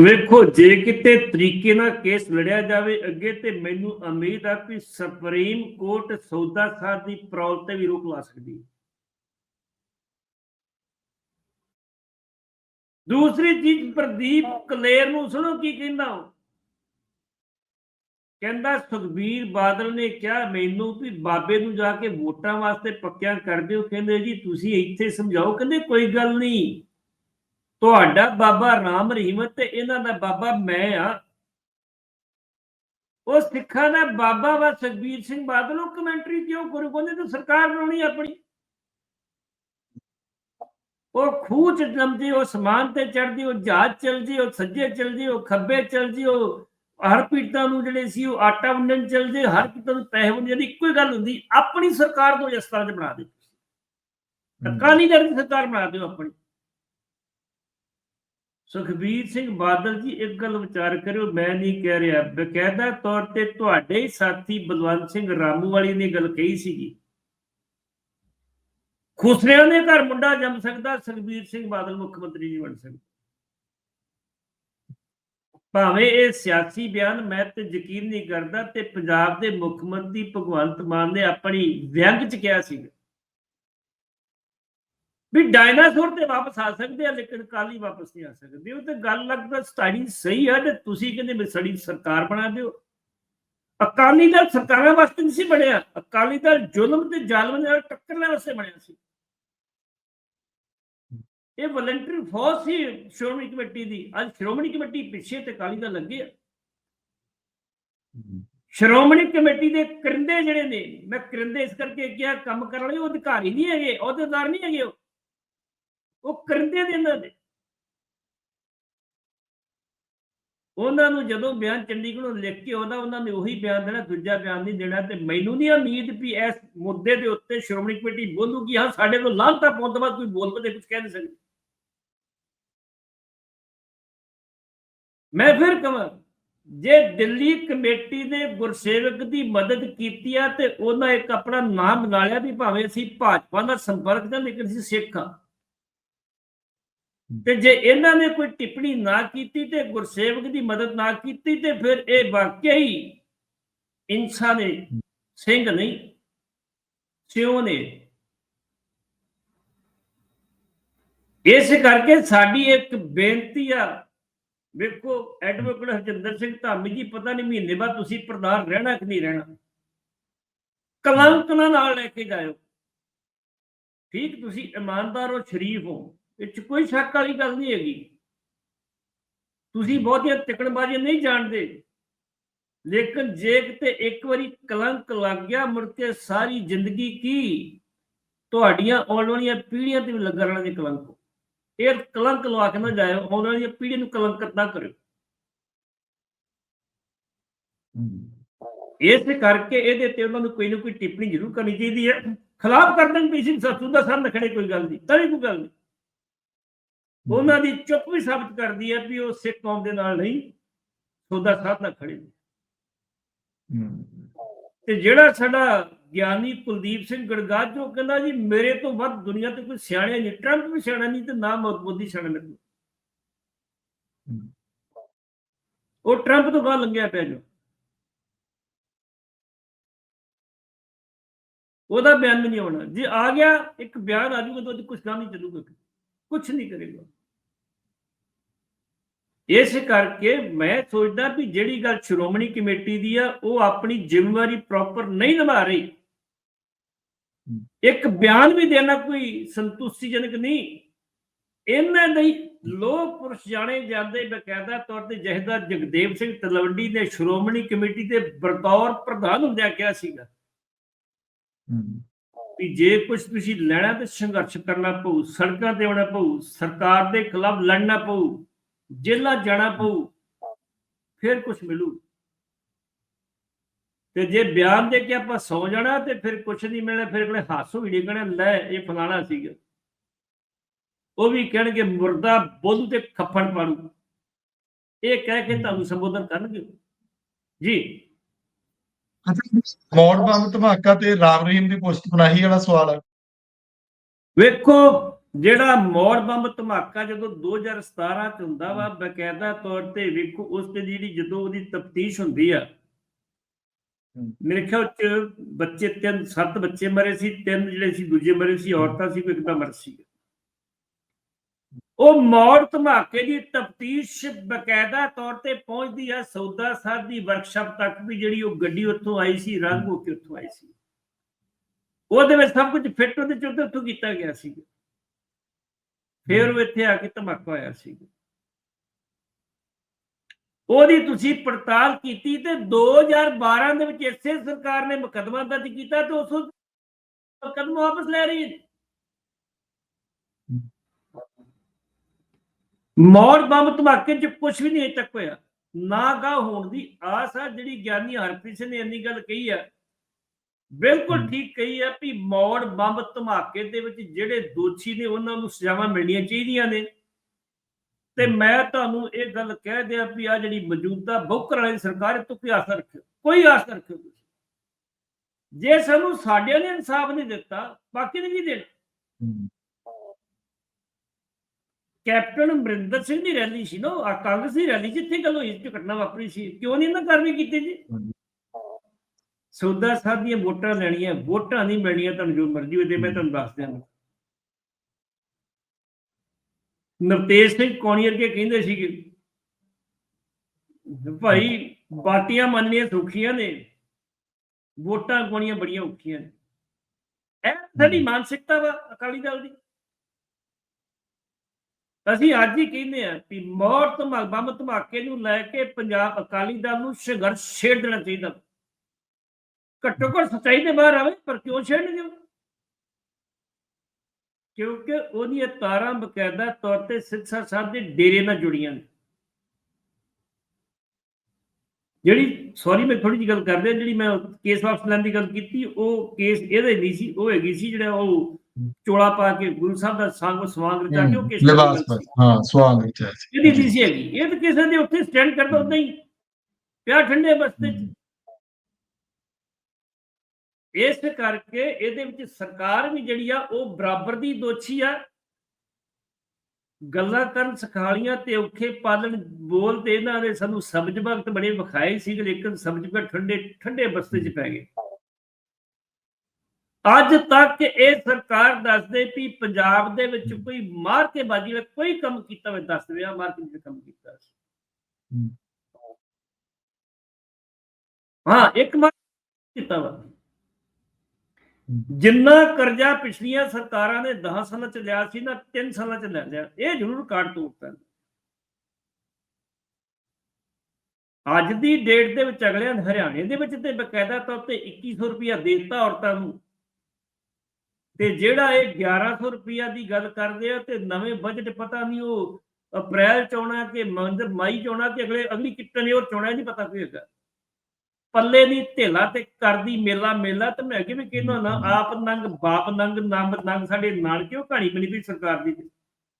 ਵੇਖੋ, ਜੇ ਕਿਤੇ ਤਰੀਕੇ ਨਾਲ ਕੇਸ ਲੜਿਆ ਜਾਵੇ ਅੱਗੇ ਤੇ ਮੈਨੂੰ ਉਮੀਦ ਆ ਕਿ ਸੁਪਰੀਮ ਕੋਰਟ ਸੌਦਾ ਸਾਧ ਦੀ ਪ੍ਰੋਲ ਤੇ ਵੀ ਰੋਕ ਲਾ ਸਕਦੀ ਹੈ। ਦੂਸਰੀ ਚੀਜ਼, ਪ੍ਰਦੀਪ ਕਲੇਰ ਨੂੰ ਸੁਣੋ ਕੀ ਕਹਿੰਦਾ ਉਹ। ਕਹਿੰਦਾ, ਸੁਖਬੀਰ ਬਾਦਲ ਨੇ ਕਿਹਾ ਮੈਨੂੰ ਵੀ ਬਾਬੇ ਨੂੰ ਜਾ ਕੇ ਵੋਟਾਂ ਵਾਸਤੇ ਪੱਕਿਆ ਕਰ ਦਿਓ। ਕਹਿੰਦੇ ਜੀ, ਤੁਸੀਂ ਇੱਥੇ ਸਮਝਾਓ। ਕਹਿੰਦੇ, ਕੋਈ ਗੱਲ ਨਹੀਂ। ਤੁਹਾਡਾ ਬਾਬਾ ਰਾਮ ਰਹੀਮ ਤੇ ਇਹਨਾਂ ਦਾ ਬਾਬਾ ਮੈਂ ਆ। ਉਹ ਸਿੱਖਾਂ ਦਾ ਬਾਬਾ ਵਾ ਸੁਖਬੀਰ ਸਿੰਘ ਬਾਦਲ ਉਹ ਕਮੈਂਟਰੀ ਕਿਉਂ ਕਰੂ? ਕਹਿੰਦੇ ਤਾਂ ਸਰਕਾਰ ਬਣਾਉਣੀ ਆਪਣੀ। ਉਹ ਖੂਹ ਚ ਜੰਮਦੀ ਉਹ ਸਮਾਨ ਤੇ ਚੜਦੀ ਉਹ ਜਹਾਜ਼ ਚਲਦੀ ਉਹ ਸੱਜੇ ਚਲਦੀ ਉਹ ਖੱਬੇ ਚਲਦੀ ਉਹ ਹਰ ਪੀੜਤਾਂ ਨੂੰ ਜਿਹੜੇ ਸੀ ਉਹ ਆਟਾ ਵੰਡਣ ਚਲਦੇ ਹਰ ਪੀੜਤਾਂ ਨੂੰ ਪੈਸੇ ਵੰਡਣ ਦੀ ਇੱਕੋ ਹੀ ਗੱਲ ਹੁੰਦੀ ਆਪਣੀ ਸਰਕਾਰ ਤੋਂ ਇਸ ਤਰ੍ਹਾਂ ਚ ਬਣਾ ਦੇ ਅਕਾਲੀ ਦਲ ਦੀ ਸਰਕਾਰ ਬਣਾ ਦਿਓ ਆਪਣੀ। ਸੁਖਬੀਰ ਸਿੰਘ ਬਾਦਲ ਜੀ, ਇੱਕ ਗੱਲ ਵਿਚਾਰ ਕਰਿਓ, ਮੈਂ ਨਹੀਂ ਕਹਿ ਰਿਹਾ। ਬਕਾਇਦਾ ਤੌਰ ਤੇ ਤੁਹਾਡੇ ਹੀ ਸਾਥੀ ਬਲਵੰਤ ਸਿੰਘ ਰਾਮੂ ਵਾਲੀ ਨੇ ਗੱਲ ਕਹੀ ਸੀਗੀ। ਖੁਸਰਿਆਂ ਦੇ ਘਰ ਮੁੰਡਾ ਜੰਮ ਸਕਦਾ, ਸੁਖਬੀਰ ਸਿੰਘ ਬਾਦਲ ਮੁੱਖ ਮੰਤਰੀ ਨਹੀਂ ਬਣ ਸਕਦਾ। ਭਾਵੇਂ ਇਹ ਸਿਆਸੀ ਬਿਆਨ ਮੈਂ ਤੇ ਯਕੀਨ ਨਹੀਂ ਕਰਦਾ ਤੇ ਪੰਜਾਬ ਦੇ ਮੁੱਖ ਮੰਤਰੀ ਭਗਵੰਤ ਮਾਨ ਨੇ ਆਪਣੀ ਵਿਅੰਗ ਚ ਕਿਹਾ ਸੀਗਾ। ਵੀ ਡਾਇਨਾਸੌਰ ਤੇ ਵਾਪਸ ਆ ਸਕਦੇ ਆ, ਲੇਕਿਨ ਕਾਲੀ ਵਾਪਸ ਨਹੀਂ ਆ ਸਕਦੇ। ਉਹ ਤੇ ਗੱਲ ਲੱਗਦਾ ਸਟਾਡੀ ਸਹੀ ਆ ਤੇ ਤੁਸੀਂ ਕਹਿੰਦੇ ਵੀ ਸੜੀ ਸਰਕਾਰ ਬਣਾ ਦਿਓ। ਅਕਾਲੀ ਦਲ ਸਰਕਾਰਾਂ ਵਾਸਤੇ ਨਹੀਂ ਸੀ ਬਣਿਆ। ਅਕਾਲੀ ਦਲ ਜ਼ੁਲਮ ਤੇ ਜ਼ਾਲਮ ਨਾਲ ਟੱਕਰਨ ਵਾਸਤੇ ਬਣਿਆ ਸੀ। ਇਹ ਵਲੰਟਰੀ ਫੋਰਸ ਸੀ ਸ਼੍ਰੋਮਣੀ ਕਮੇਟੀ ਦੀ। ਅੱਜ ਸ਼੍ਰੋਮਣੀ ਕਮੇਟੀ ਪਿੱਛੇ ਤੇ ਅਕਾਲੀ ਦਲ ਲੱਗੇ ਆ। ਸ਼੍ਰੋਮਣੀ ਕਮੇਟੀ ਦੇ ਕਰਿੰਦੇ ਜਿਹੜੇ ਨੇ, ਮੈਂ ਕਰਿੰਦੇ ਇਸ ਕਰਕੇ ਕਿਹਾ, ਕੰਮ ਕਰਨ ਵਾਲੇ ਉਹ ਅਧਿਕਾਰੀ ਨਹੀਂ ਹੈਗੇ, ਅਹੁਦੇਦਾਰ ਨਹੀਂ ਹੈਗੇ ਉਹ। ਉਹ ਕਰਦੇ ਦੇ ਇਹਨਾਂ ਦੇ। ਉਹਨਾਂ ਨੂੰ ਜਦੋਂ ਬਿਆਨ ਚੰਡੀਗੜ੍ਹੋਂ ਲਿਖ ਕੇ ਆਉਂਦਾ, ਉਹਨਾਂ ਨੇ ਉਹੀ ਬਿਆਨ ਦੇਣਾ, ਦੂਜਾ ਬਿਆਨ ਨਹੀਂ ਦੇਣਾ ਤੇ ਮੈਨੂੰ ਨਹੀਂ ਉਮੀਦ ਵੀ ਇਸ ਮੁੱਦੇ ਦੇ ਉੱਤੇ ਸ਼੍ਰੋਮਣੀ ਕਮੇਟੀ ਬੋਲੂਗੀ। ਹਾਂ, ਸਾਡੇ ਤੋਂ ਲਾਂਘਤਾ ਪਾਉਣ ਤੋਂ ਬਾਅਦ ਕੋਈ ਬੋਲ ਪਤੇ ਕੁਝ ਕਹਿ ਨਹੀਂ ਸਕਦੀ। ਮੈਂ ਫਿਰ ਕਹਾਂ, ਜੇ ਦਿੱਲੀ ਕਮੇਟੀ ਨੇ ਗੁਰਸੇਵਕ ਦੀ ਮਦਦ ਕੀਤੀ ਆ ਤੇ ਉਹਨਾਂ ਇੱਕ ਆਪਣਾ ਨਾਮ ਬਣਾ ਲਿਆ ਵੀ ਭਾਵੇਂ ਅਸੀਂ ਭਾਜਪਾ ਦਾ ਸੰਪਰਕ ਦਾ ਲੇਕਿਨ ਅਸੀਂ ਸਿੱਖ ਹਾਂ ਤੇ ਜੇ ਇਹਨਾਂ ਨੇ ਕੋਈ ਟਿੱਪਣੀ ਨਾ ਕੀਤੀ ਤੇ ਗੁਰਸੇਵਕ ਦੀ ਮਦਦ ਨਾ ਕੀਤੀ ਤੇ ਫਿਰ ਇਹ ਵਾਕਿਆ ਹੀ ਇਨਸਾਨ ਨੇ ਸਿੰਘ ਨਹੀਂ, ਸਿਉ ਨੇ। ਇਸ ਕਰਕੇ ਸਾਡੀ ਇੱਕ ਬੇਨਤੀ ਆ, ਵੇਖੋ, ਐਡਵੋਕੇਟ ਹਰਜਿੰਦਰ ਸਿੰਘ ਧਾਮੀ ਜੀ, ਪਤਾ ਨਹੀਂ ਮਹੀਨੇ ਬਾਅਦ ਤੁਸੀਂ ਪ੍ਰਧਾਨ ਰਹਿਣਾ ਕਿ ਨਹੀਂ ਰਹਿਣਾ। ਕਲੰਕ ਨਾਲ ਲੈ ਕੇ ਜਾਇਓ। ਠੀਕ, ਤੁਸੀਂ ਇਮਾਨਦਾਰ ਹੋ, ਸ਼ਰੀਫ ਹੋ। ਇਹ 'ਚ ਕੋਈ ਸ਼ੱਕ ਵਾਲੀ ਗੱਲ ਨਹੀਂ ਹੈਗੀ। ਤੁਸੀਂ ਬਹੁਤੀਆਂ ਤਿਕੜਬਾਜ਼ੀਆਂ ਨਹੀਂ ਜਾਣਦੇ। ਲੇਕਿਨ ਜੇ ਕਿਤੇ ਇੱਕ ਵਾਰੀ ਕਲੰਕ ਲੱਗ ਗਿਆ ਮੁੜ ਕੇ ਸਾਰੀ ਜ਼ਿੰਦਗੀ ਕੀ? ਤੁਹਾਡੀਆਂ ਆਉਣ ਵਾਲੀਆਂ ਪੀੜ੍ਹੀਆਂ ਤੇ ਵੀ ਲੱਗਾ ਰਹਿਣਾ ਜੇ ਕਲੰਕ। ਇਹ ਕਲੰਕ ਲਵਾ ਕੇ ਨਾ ਜਾਇਓ ਆਉਣ ਵਾਲੀਆਂ ਪੀੜ੍ਹੀਆਂ ਨੂੰ ਕਲੰਕਤ ਨਾ ਕਰਿਓ। ਇਸ ਕਰਕੇ ਇਹਦੇ ਤੇ ਉਹਨਾਂ ਨੂੰ ਕੋਈ ਨਾ ਕੋਈ ਟਿੱਪਣੀ ਜ਼ਰੂਰ ਕਰਨੀ ਚਾਹੀਦੀ ਹੈ। ਖਿਲਾਫ ਕਰ ਦੇਣ ਪੀਸੀ ਸਤੂ ਦਾ ਸਰ ਨਖੜੇ ਕੋਈ ਗੱਲ ਨਹੀਂ ਤਾਂ ਕੋਈ ਗੱਲ ਨਹੀਂ। ਉਹਨਾਂ ਦੀ ਚੁੱਪ ਵੀ ਸਾਬਤ ਕਰਦੀ ਹੈ ਵੀ ਉਹ ਸਿੱਖ ਕੌਮ ਦੇ ਨਾਲ ਨਹੀਂ ਸੌਦਾ ਸਾਧ ਨਾਲ ਖੜੇ ਨੇ। ਤੇ ਜਿਹੜਾ ਸਾਡਾ ਗਿਆਨੀ ਕੁਲਦੀਪ ਸਿੰਘ ਗੜਗਾਜ ਜੋ ਕਹਿੰਦਾ ਜੀ ਮੇਰੇ ਤੋਂ ਵੱਧ ਦੁਨੀਆ ਤੇ ਕੋਈ ਸਿਆਣਿਆ ਨਹੀਂ ਟਰੰਪ ਵੀ ਸਿਆਣਾ ਨਹੀਂ ਤੇ ਨਾ ਮੋਦੀ ਸਿਆਣਾ ਨਹੀਂ ਉਹ ਟਰੰਪ ਤੋਂ ਬਾਅਦ ਲੰਘਿਆ ਪਿਆ ਜੋ। ਉਹਦਾ ਬਿਆਨ ਵੀ ਨਹੀਂ ਆਉਣਾ। ਜੇ ਆ ਗਿਆ ਇੱਕ ਬਿਆਨ ਆ ਜਾਊਗਾ ਤਾਂ ਕੁਝ ਕੰਮ ਨਹੀਂ ਚੱਲੂਗਾ। ਕੁਝ ਨਹੀਂ ਕਰੇਗਾ। ਇਸ ਕਰਕੇ ਮੈਂ ਸੋਚਦਾ ਵੀ ਜਿਹੜੀ ਗੱਲ ਸ਼੍ਰੋਮਣੀ ਕਮੇਟੀ ਦੀ ਆ ਉਹ ਆਪਣੀ ਜ਼ਿੰਮੇਵਾਰੀ ਪ੍ਰੋਪਰ ਨਹੀਂ ਨਿਭਾ ਰਹੀ। ਇੱਕ ਬਿਆਨ ਵੀ ਦੇਣਾ ਕੋਈ ਸੰਤੁਸ਼ਟੀਜਨਕ ਨਹੀਂ। ਇਹਨਾਂ ਲਈ ਲੋਕ ਪੁਰਸ਼ ਜਾਣੇ ਜਾਂਦੇ ਬਕਾਇਦਾ ਤੌਰ ਤੇ ਜਹੇਦਾਰ ਜਗਦੇਵ ਸਿੰਘ ਤਲਵੰਡੀ ਨੇ ਸ਼੍ਰੋਮਣੀ ਕਮੇਟੀ ਦੇ ਬਤੌਰ ਪ੍ਰਧਾਨ ਹੁੰਦਿਆਂ ਕਿਹਾ ਸੀਗਾ। ਵੀ ਜੇ ਕੁਝ ਤੁਸੀਂ ਲੈਣਾ ਤੇ ਸੰਘਰਸ਼ ਕਰਨਾ ਪਊ ਸੜਕਾਂ ਤੇ ਆਉਣਾ ਪਊ ਸਰਕਾਰ ਦੇ ਖਿਲਾਫ ਲੜਨਾ ਪਊ ਜੇਲਾ ਜਾਣਾ ਪਊ ਫਿਰ ਕੁਝ ਮਿਲੂ। ਤੇ ਜੇ ਬਿਆਨ ਦੇ ਕੇ ਆਪਾਂ ਸੌ ਜਾਣਾ ਤੇ ਫਿਰ ਕੁਝ ਨਹੀਂ ਮਿਲਣਾ ਫਿਰ ਅਗਲੇ ਹਾਸੋ ਵੀ ਨਿਕਲਣਾ ਲੈ ਇਹ ਫਲਾਣਾ ਸੀਗਾ। ਉਹ ਵੀ ਕਹਿਣਗੇ ਮੁਰਦਾ ਬੋਲੂ ਤੇ ਖੱਫਣ ਪਾੜੂ। ਇਹ ਕਹਿ ਕੇ ਤੁਹਾਨੂੰ ਸੰਬੋਧਨ ਕਰਨਗੇ। ਜੀ। ਮੌੜ ਬੰਬ ਧਮਾਕਾ ਤੇ ਰਾਮ ਰਹੀਮ ਦੀ ਪੁਸ਼ਤ ਪਨਾਹੀ ਵਾਲਾ ਸਵਾਲ। ਹੈ ਵੇਖੋ ਜਿਹੜਾ ਮੌੜ ਬੰਬ ਧਮਾਕਾ ਜਦੋਂ 2017 ਚ ਹੁੰਦਾ ਵਾ ਬਕਾਇਦਾ ਤੌਰ ਤੇ ਵੇਖੋ ਉਸ ਤੇ ਜਿਹੜੀ ਜਦੋਂ ਉਹਦੀ ਤਫਤੀਸ਼ ਹੁੰਦੀ ਆ। ਮੇਰੇ ਖਿਆਲ ਚ ਬੱਚੇ ਤਿੰਨ ਸੱਤ ਬੱਚੇ ਮਰੇ ਸੀ ਤਿੰਨ ਜਿਹੜੇ ਸੀ ਦੂਜੇ ਮਰੇ ਸੀ ਔਰਤਾਂ ਸੀ ਕੋਈ ਇੱਕ ਤਾਂ ਮਰ ਸੀ। ਉਹ ਮੌੜ ਧਮਾਕੇ ਦੀ ਤਫਤੀਸ਼ ਬਕਾਇਦਾ ਤੌਰ ਤੇ ਪਹੁੰਚਦੀ ਆ ਸੌਦਾ ਸਾਹਿਬ ਦੀ ਵਰਕਸ਼ਾਪ ਤੱਕ ਵੀ ਜਿਹੜੀ ਉਹ ਗੱਡੀ ਉੱਥੋਂ ਆਈ ਸੀ ਰੰਗ ਹੋ ਕੇ ਉੱਥੋਂ ਆਈ ਸੀ। ਉਹਦੇ ਵਿੱਚ ਸਭ ਕੁਝ ਫਿੱਟ ਉਹਦੇ ਚ ਉੱਥੋਂ ਕੀਤਾ ਗਿਆ ਸੀ। ਫਿਰ ਉਹ ਇੱਥੇ ਆ ਕੇ ਧਮਾਕਾ ਹੋਇਆ ਸੀ। ਉਹਦੀ ਤੁਸੀਂ ਪੜਤਾਲ ਕੀਤੀ ਤੇ 2012 ਦੇ ਵਿੱਚ ਇਸੇ ਸਰਕਾਰ ਨੇ ਮੁਕੱਦਮਾ ਦਰਜ ਕੀਤਾ ਤੇ ਉਸ ਮੁਕੱਦਮਾ ਵਾਪਸ ਲੈ ਰਹੀ ਹੈ। ਮੌੜ ਬੰਬ ਧਮਾਕੇ ਚ ਕੁਝ ਵੀ ਨਹੀਂ ਅਜੇ ਤੱਕ ਹੋਇਆ। ਨਾ ਗਾ ਹੋਣ ਦੀ ਆਸ ਆ ਜਿਹੜੀ ਗਿਆਨੀ ਹਰਪ੍ਰੀਤ ਸਿੰਘ ਨੇ ਇੰਨੀ ਗੱਲ ਕਹੀ ਆ। ਬਿਲਕੁਲ। ਠੀਕ ਕਹੀ ਆ ਵੀ ਮੌੜ ਬੰਬ ਧਮਾਕੇ ਦੇ ਵਿੱਚ ਜਿਹੜੇ ਦੋਸ਼ੀ ਨੇ ਉਹਨਾਂ ਨੂੰ ਸਜ਼ਾਵਾਂ ਮਿਲਣੀਆਂ ਚਾਹੀਦੀਆਂ ਨੇ। ਤੇ ਮੈਂ ਤੁਹਾਨੂੰ ਇਹ ਗੱਲ ਕਹਿ ਦਿਆਂ ਵੀ ਆ ਜਿਹੜੀ ਮੌਜੂਦਾ ਬੌਕਰ ਵਾਲੀ ਸਰਕਾਰ ਇਹ ਤੋਂ ਕੋਈ ਆਸ ਰੱਖਿਓ ਕੋਈ ਆਸ ਰੱਖਿਓ ਜੇ ਸਾਨੂੰ ਸਾਡਿਆਂ ਨੇ ਇਨਸਾਫ ਨਹੀਂ ਦਿੱਤਾ ਬਾਕੀ ਨੇ ਦੇਣਾ? ਹਮ, ਕੈਪਟਨ ਅਮਰਿੰਦਰ ਸਿੰਘ ਦੀ ਰੈਲੀ ਸੀ ਨਾ ਆ ਕਾਂਗਰਸ ਦੀ ਰੈਲੀ ਜਿੱਥੇ ਗੱਲ ਹੋਈ ਸੀ ਘਟਨਾ ਵਾਪਰੀ ਸੀ ਕਿਉਂ ਨਹੀਂ ਇਹਨਾਂ ਕਾਰਵਾਈ ਕੀਤੀ ਜੀ। ਸੌਦਾ ਸਾਹਿਬ ਦੀਆਂ ਵੋਟਾਂ ਲੈਣੀਆਂ ਵੋਟਾਂ ਨਹੀਂ ਮਿਲਣੀਆਂ ਤੁਹਾਨੂੰ ਜੋ ਮਰਜ਼ੀ ਹੋਵੇ ਤੇ ਮੈਂ ਤੁਹਾਨੂੰ ਦੱਸ ਦਿਆਂ। ਨਵਤੇਜ ਸਿੰਘ ਕੌਣੀ ਵਰਗੇ ਕਹਿੰਦੇ ਸੀਗੇ ਭਾਈ ਬਾਟੀਆਂ ਮੰਨਣੀਆਂ ਸੌਖੀਆਂ ਨੇ ਵੋਟਾਂ ਪਾਉਣੀਆਂ ਬੜੀਆਂ ਔਖੀਆਂ ਨੇ। ਇਹ ਸਾਡੀ ਮਾਨਸਿਕਤਾ ਵਾ ਅਕਾਲੀ ਦਲ ਦੀ। ਅਸੀਂ ਅੱਜ ਹੀ ਕਹਿੰਦੇ ਆ ਕਿ ਮੌਤ ਧਮਾ ਬੰਬ ਧਮਾਕੇ ਨੂੰ ਲੈ ਕੇ ਪੰਜਾਬ ਅਕਾਲੀ ਦਲ ਨੂੰ ਸੰਘਰਸ਼ ਛੇੜ ਦੇਣਾ ਚਾਹੀਦਾ। ਘੱਟੋ ਘੱਟ ਸੱਚਾਈ ਦੇ ਬਾਹਰ ਆਵੇ ਪਰ ਕਿਉਂ ਛੇੜਨਗੇ? ਕਿਉਂਕਿ ਉਹਦੀਆਂ ਤਾਰਾਂ ਬਕਾਇਦਾ ਤੌਰ ਤੇ ਸਿੱਧਾ ਸਾਹਿਬ ਦੇ ਡੇਰੇ ਨਾਲ ਜੁੜੀਆਂ ਨੇ ਜਿਹੜੀ ਸੌਰੀ ਮੈਂ ਥੋੜੀ ਜਿਹੀ ਗੱਲ ਕਰਦੇ ਜਿਹੜੀ ਮੈਂ ਕੇਸ ਵਾਪਸ ਲੈਣ ਦੀ ਗੱਲ ਕੀਤੀ ਉਹ ਕੇਸ ਇਹਦੇ ਨਹੀਂ ਸੀ ਉਹ ਹੈਗੀ ਸੀ ਜਿਹੜਾ ਉਹ ਚੋਲਾ ਪਾ ਕੇ ਗੁਰੂ ਸਾਹਿਬ ਦਾ ਸੰਗ ਸਵਾਂਗ ਰਚਾ ਕੇ ਉਹ ਕੇਸ ਲਿਬਾਸ। ਹਾਂ ਸਵਾਂਗ ਸੀ। ਇਹਦੀ ਨਹੀਂ ਸੀ ਹੈਗੀ ਇਹ ਤਾਂ ਕਿਸੇ ਦੇ ਉੱਥੇ ਸਟੈਂਡ ਕਰਦਾ ਉਦਾਂ ਹੀ ਪਿਆ ਠੰਡੇ ਬਸਤੇ ਚ ਇਸ ਕਰਕੇ ਇਹਦੇ ਵਿੱਚ ਸਰਕਾਰ ਵੀ ਜਿਹੜੀ ਆ ਉਹ ਬਰਾਬਰ ਦੀ ਦੋਸ਼ੀ ਆ। ਗੱਲਾਂ ਕਰਨ ਸਿਖਾਲੀਆਂ ਤੇ ਔਖੇ ਪਾਲਣ ਬੋਲ ਤੇ ਇਹਨਾਂ ਦੇ ਸਾਨੂੰ ਸਮਝ ਵਕਤ ਬੜੇ ਵਿਖਾਏ ਸੀ ਲੇਕਿਨ ਸਮਝ ਕੇ ਠੰਡੇ ਠੰਡੇ ਬਸਤੇ ਚ ਪੈ ਗਏ। ਅੱਜ ਤੱਕ ਇਹ ਸਰਕਾਰ ਦੱਸਦੇ ਵੀ ਪੰਜਾਬ ਦੇ ਵਿੱਚ ਕੋਈ ਮਾਰ ਕੇ ਬਾਜੀ ਵਾਲਾ ਕੋਈ ਕੰਮ ਕੀਤਾ ਹੋਵੇ ਦੱਸ ਰਿਹਾ ਮਾਰ ਕੇ ਕੰਮ ਕੀਤਾ? ਸੀ। ਹਾਂ ਇੱਕ ਮਾਰ ਕੀਤਾ ਵਾ। ਜਿੰਨਾ ਕਰਜ਼ਾ ਪਿਛਲੀਆਂ ਸਰਕਾਰਾਂ ਨੇ 10 ਸਾਲਾਂ ਚ ਲਿਆ ਸੀ, ਨਾ 3 ਸਾਲਾਂ ਚ ਲੈ ਲਿਆ, ਇਹ ਜ਼ਰੂਰ ਕਾਟ ਤੋੜਤਾ ਅੱਜ ਦੀ ਡੇਟ ਦੇ ਵਿੱਚ ਅਗਲੇ ਹਰਿਆਣੇ ਦੇ ਵਿੱਚ ਤੇ ਬਕਾਇਦਾ ਤੌਰ ਤੇ 2100 ਰੁਪਇਆ ਦੇਤਾ ਔਰਤਾਂ ਨੂੰ। ਤੇ ਜਿਹੜਾ ਇਹ 1100 ਰੁਪਇਆ ਦੀ ਗੱਲ ਕਰਦੇ ਆ ਤੇ ਨਵੇਂ ਬਜਟ ਪਤਾ ਨਹੀਂ ਉਹ ਅਪ੍ਰੈਲ ਚ ਆਉਣਾ ਕਿ ਮੰਦਰ ਮਈ ਚ ਆਉਣਾ ਕਿ ਅਗਲੇ ਅਗਲੀ ਕਿੱਟਨ ਇਹ ਚੋਣਾ ਨਹੀਂ ਪਤਾ ਕੀ ਹੋਏਗਾ ਪੱਲੇ ਦੀ ਢੇਲਾ ਤੇ ਕਰਦੀ ਮੇਲਾ ਮੇਲਾ ਤੇ ਮੈਂ ਅੱਗੇ ਵੀ ਕਹਿੰਦਾ ਨਾ ਆਪ ਨੰਗ, ਬਾਪ ਨੰਗ, ਨੰਬ, ਨੰਗ ਸਾਡੇ ਨਾਨਕੇ, ਉਹ ਕਹਾਣੀ ਬਣੀ ਵੀ ਸਰਕਾਰ ਦੀ।